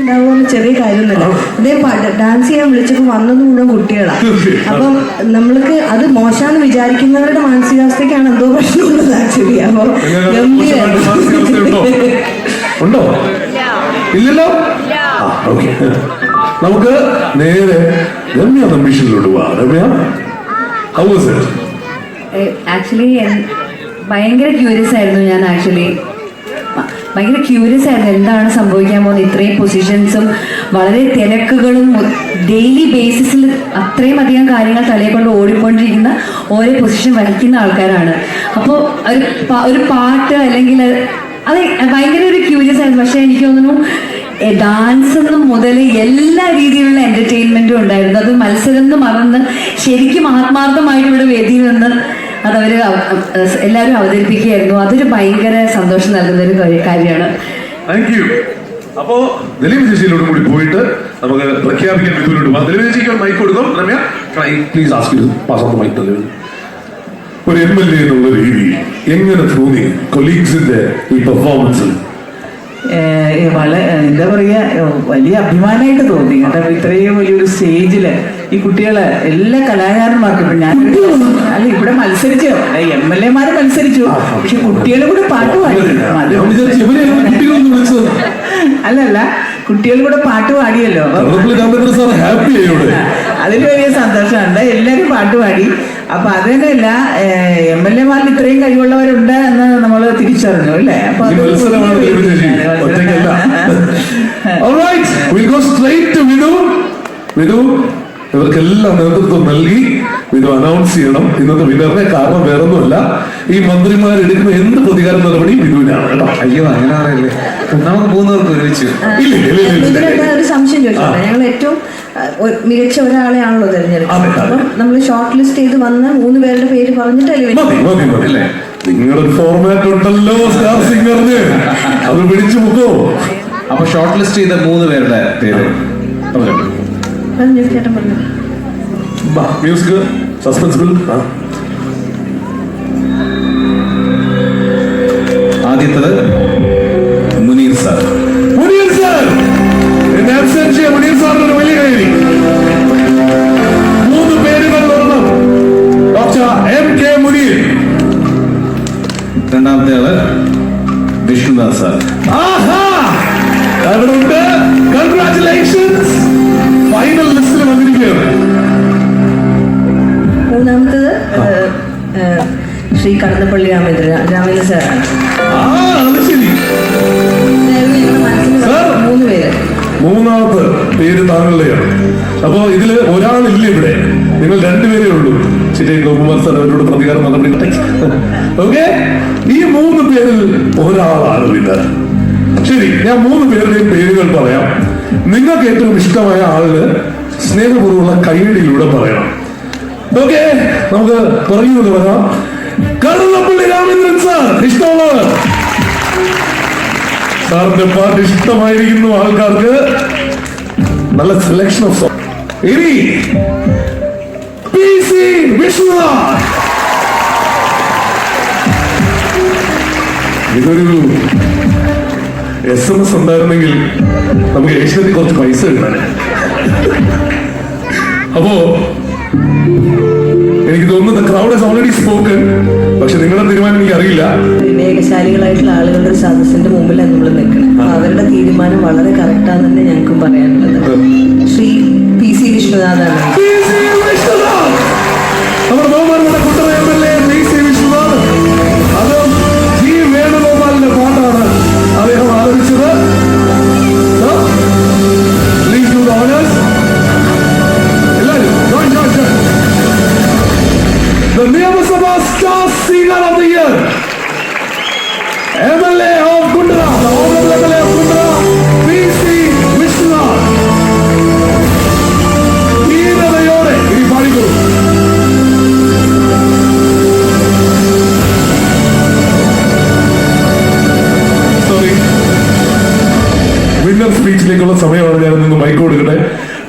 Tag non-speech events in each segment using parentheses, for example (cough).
ഉണ്ടാവുമെന്ന് ചെറിയ കാര്യമൊന്നുമല്ല. അദ്ദേഹം പാട്ട് ഡാൻസ് ചെയ്യാൻ വിളിച്ചപ്പോൾ വന്നത് മുഴുവൻ കുട്ടികളാണ് അപ്പം നമ്മൾക്ക് അത് മോശമാണെന്ന് വിചാരിക്കുന്നവരുടെ മാനസികാവസ്ഥയ്ക്കാണ് എന്തോ പ്രശ്നമുള്ളത് ആക്ച്വലി അപ്പോൾ? ഉണ്ടോ? ഇല്ലല്ലോ? നമുക്ക് നേരെ രമ്യ നമ്പീഷനിലോട്ട് പോവാം. Ramya? How was it actually ഭയങ്കര ക്യൂരിയസ് ആയിരുന്നു ഞാൻ ആക്ച്വലി ഭയങ്കര ക്യൂരിയസ് ആയിരുന്നു എന്താണ് സംഭവിക്കാൻ പോകുന്നത്? ഇത്രയും പൊസിഷൻസും വളരെ തിരക്കുകളും ഡെയിലി ബേസിസിൽ അത്രയും അധികം കാര്യങ്ങൾ തലയെ കൊണ്ട് ഓടിക്കൊണ്ടിരിക്കുന്ന ഓരോ പൊസിഷൻ വഹിക്കുന്ന ആൾക്കാരാണ്. അപ്പോൾ ഒരു ഒരു പാട്ട് അല്ലെങ്കിൽ അത് ഭയങ്കര ഒരു ക്യൂരിയസ് ആയിരുന്നു. പക്ഷേ എനിക്ക് തോന്നുന്നു ഡാൻസ് മുതൽ എല്ലാ രീതിയിലുള്ള എന്റർടൈൻമെന്റും ഉണ്ടായിരുന്നു. അത് മത്സരം എന്ന് മറന്ന് ശരിക്കും ആത്മാർത്ഥമായിട്ട് ഇവിടെ വേദിയിൽ നിന്ന് അതവർ എല്ലാവരും അവതരിപ്പിക്കുകയായിരുന്നു. അതൊരു ഭയങ്കര സന്തോഷം നൽകുന്ന ഒരു കാര്യമാണ്. അപ്പോ ചേച്ചിയിലോട്ട് കൂടി പോയിട്ട് നമുക്ക് പ്രഖ്യാപിക്കാൻ ചേച്ചിക്ക് mic Ramya please ask pass mic ഒരു എം എൽ എ എന്നുള്ള രീതി എങ്ങനെ തോന്നി? കൊലീഗ്സിന്റെ ഈ പെർഫോമൻസ് ഏഹ് വളരെ എന്താ പറയാ വലിയ അഭിമാനമായിട്ട് തോന്നി. കേട്ടോ ഇത്രയും വലിയൊരു സ്റ്റേജിൽ ഈ കുട്ടികളെ എല്ലാ കലാകാരന്മാർക്കും ഇപ്പൊ ഞാൻ അല്ല ഇവിടെ മത്സരിച്ചു എം എൽ എമാര് മത്സരിച്ചു. പക്ഷെ കുട്ടികളെ കൂടെ പാട്ട് പാടി. അല്ലല്ല കുട്ടികളെ കൂടെ പാട്ട് പാടിയല്ലോ. ഹാപ്പി അതിൽ വലിയ സന്തോഷമുണ്ട്. എല്ലാവരും പാട്ട് പാടി. അപ്പൊ അത് തന്നെയല്ല എം എൽ എമാരിൽ ഇത്രയും കഴിവുള്ളവരുണ്ട് എന്ന് നമ്മൾ തിരിച്ചറിഞ്ഞു അല്ലേ? അപ്പൊ (laughs) we'll go straight to ഇവർക്കെല്ലാം നേതൃത്വം നൽകി ഇത് അനൗൺസ് ചെയ്യണം. ഇന്നത്തെ വിനറിനെ കാരണം വേറൊന്നുമല്ല. ഈ മന്ത്രിമാർ എടുക്കുന്ന എന്ത് പ്രതികാര നടപടി വിധുവിനാണ് കേട്ടോ. അയ്യോ അങ്ങനെ പറയല്ലേ നമുക്ക് മൂന്നുപേർക്ക് ഒരുമിച്ച് ഒരു സംശയം ചോദിച്ചോട്ടെ? ഞങ്ങൾ ഏറ്റവും മികച്ച ഒരാളെയാണല്ലോ അതെ, തിരഞ്ഞെടുക്കുന്നത് അപ്പം നമ്മൾ ഷോർട്ട് ലിസ്റ്റ് ചെയ്ത് വന്ന മൂന്ന് പേരുടെ പേര് പറഞ്ഞിട്ടല്ലേ നിങ്ങളൊരു ഫോർമാറ്റ് ഉണ്ടല്ലോ സ്റ്റാർ സിംഗറിന് അത് പിടിച്ചു മുക്കോ അപ്പൊ ഷോർട്ട് ലിസ്റ്റ് ചെയ്ത മൂന്ന് പേരുടെ പേര്. പറഞ്ഞോ. ചേട്ടൻ പറഞ്ഞു. മ്യൂസിക് സസ്പെൻസിബിൾ ആദ്യത്തത് മുനീർ സാർ. മുനീർ സാർ! എന്നെ ചെയ്യാൻ മുനീർ സാറിന് ഒരു വലിയ കൈയടി മൂന്ന് പേരുകൾ ഒരെണ്ണം ഡോക്ടർ എം കെ മുനീർ. രണ്ടാമത്തെ ആൾ വിഷ്ണുദാസ് സാർ. കടന്നപ്പള്ളി രാമേന്ദ്ര രാമേന്ദ്ര സാറാണ്. മൂന്ന് പേര്. മൂന്നാമത്തെ പേര് താങ്കളുടെയാണ്. അപ്പോ ഇതിൽ ഒരാളില്ല ഇവിടെ. നിങ്ങൾ രണ്ടുപേരേ ഉള്ളൂ. ശരി ഗോകുമാർ സാർ അവരോട് പ്രതികാരം നടപടി ഓക്കെ? ഈ മൂന്ന് പേരിൽ ഒരാളാണ് വിന്നർ ശരി ഞാൻ മൂന്ന് പേരുടെയും പേരുകൾ പറയാം. നിങ്ങൾക്ക് ഏറ്റവും ഇഷ്ടമായ ആളിന് സ്നേഹപൂർവമുള്ള കൈയടിയിലൂടെ പറയണം. ഓക്കെ നമുക്ക് പറയുന്നത് പറയാം കടന്നപ്പള്ളി രാമേന്ദ്രൻ സാർ ഇഷ്ടമുള്ളവർ സാറിന്റെ പാട്ട് ഇഷ്ടമായിരിക്കുന്നു ആൾക്കാർക്ക്. നല്ല സെലക്ഷൻ ഓഫ് സോങ് ഇനി പി സി വിശ്വനാഥ് ഇതൊരു എസ് എം എസ് ഉണ്ടായിരുന്നെങ്കിൽ നമുക്ക് ഏഷ്യത്തിൽ കുറച്ച് പൈസ കിട്ടാൻ അപ്പോ ക്രൗഡ് ഹസ് ഓൾറെഡി സ്പോക്കൺ പക്ഷെ നിങ്ങളുടെ തീരുമാനം എനിക്ക് അറിയില്ല വിവേകശാലികളായിട്ടുള്ള ആളുകളുടെ സദസ്സിന്റെ മുമ്പിലാണ് നമ്മൾ നിൽക്കണം. അവരുടെ തീരുമാനം വളരെ കറക്റ്റാന്ന് തന്നെ ഞങ്ങൾക്കും പറയാനുള്ളത്. ശ്രീ പി സി വിശ്വനാഥാണ്.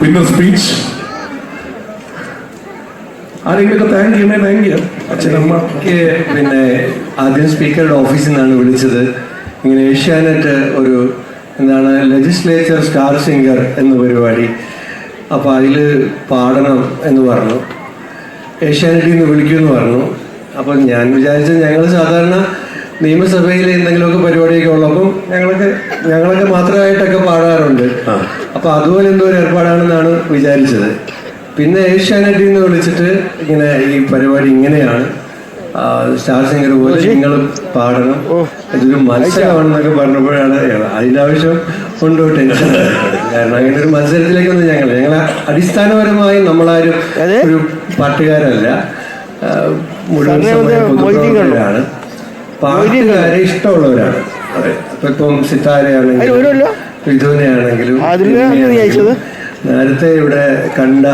വിന്നർ സ്പീച്ച് ആരെങ്കിലൊക്കെ thank you may thank you അച്ഛനമ്മക്ക് പിന്നെ ആദ്യം സ്പീക്കറുടെ ഓഫീസിൽ നിന്നാണ് വിളിച്ചത്. ഇങ്ങനെ ഏഷ്യാനെറ്റ് ഒരു എന്താണ് ലെജിസ്ലേച്ചർ സ്റ്റാർ സിംഗർ എന്ന പരിപാടി. അപ്പോൾ അതിൽ പാടണം എന്ന് പറഞ്ഞു. ഏഷ്യാനെറ്റിൽ നിന്ന് വിളിക്കുമെന്ന് പറഞ്ഞു. അപ്പോൾ ഞാൻ വിചാരിച്ചത് ഞങ്ങൾ സാധാരണ നിയമസഭയിൽ എന്തെങ്കിലുമൊക്കെ പരിപാടിയൊക്കെ ഉള്ളപ്പം ഞങ്ങളൊക്കെ ഞങ്ങളൊക്കെ മാത്രമായിട്ടൊക്കെ പാടാറുണ്ട്. അപ്പം അതുപോലെ എന്തോ ഒരു ഏർപ്പാടാണെന്നാണ് വിചാരിച്ചത്. പിന്നെ ഏഷ്യാനെറ്റിൽ നിന്ന് വിളിച്ചിട്ട് ഇങ്ങനെ ഈ പരിപാടി ഇങ്ങനെയാണ്. സ്റ്റാർ സിംഗർ പോലെ നിങ്ങൾ പാടണം. ഇതൊരു മത്സരമാണെന്നൊക്കെ പറഞ്ഞപ്പോഴാണ് അതിന്റെ ആവശ്യം ഉണ്ടോ ടെൻഷൻ? കാരണം അങ്ങനെ ഒരു മത്സരത്തിലേക്കൊന്നും ഞങ്ങൾ ഞങ്ങൾ അടിസ്ഥാനപരമായി നമ്മളാരും ഒരു പാട്ടുകാരല്ല. മുഴുവൻ പൊതുപ്രവർത്തകരാണ്. പാട്ടുകാരെ ഇഷ്ടമുള്ളവരാണ്. അതെ. അപ്പൊ ഇപ്പം വിധുവിനെയാണെങ്കിലും നേരത്തെ ഇവിടെ കണ്ട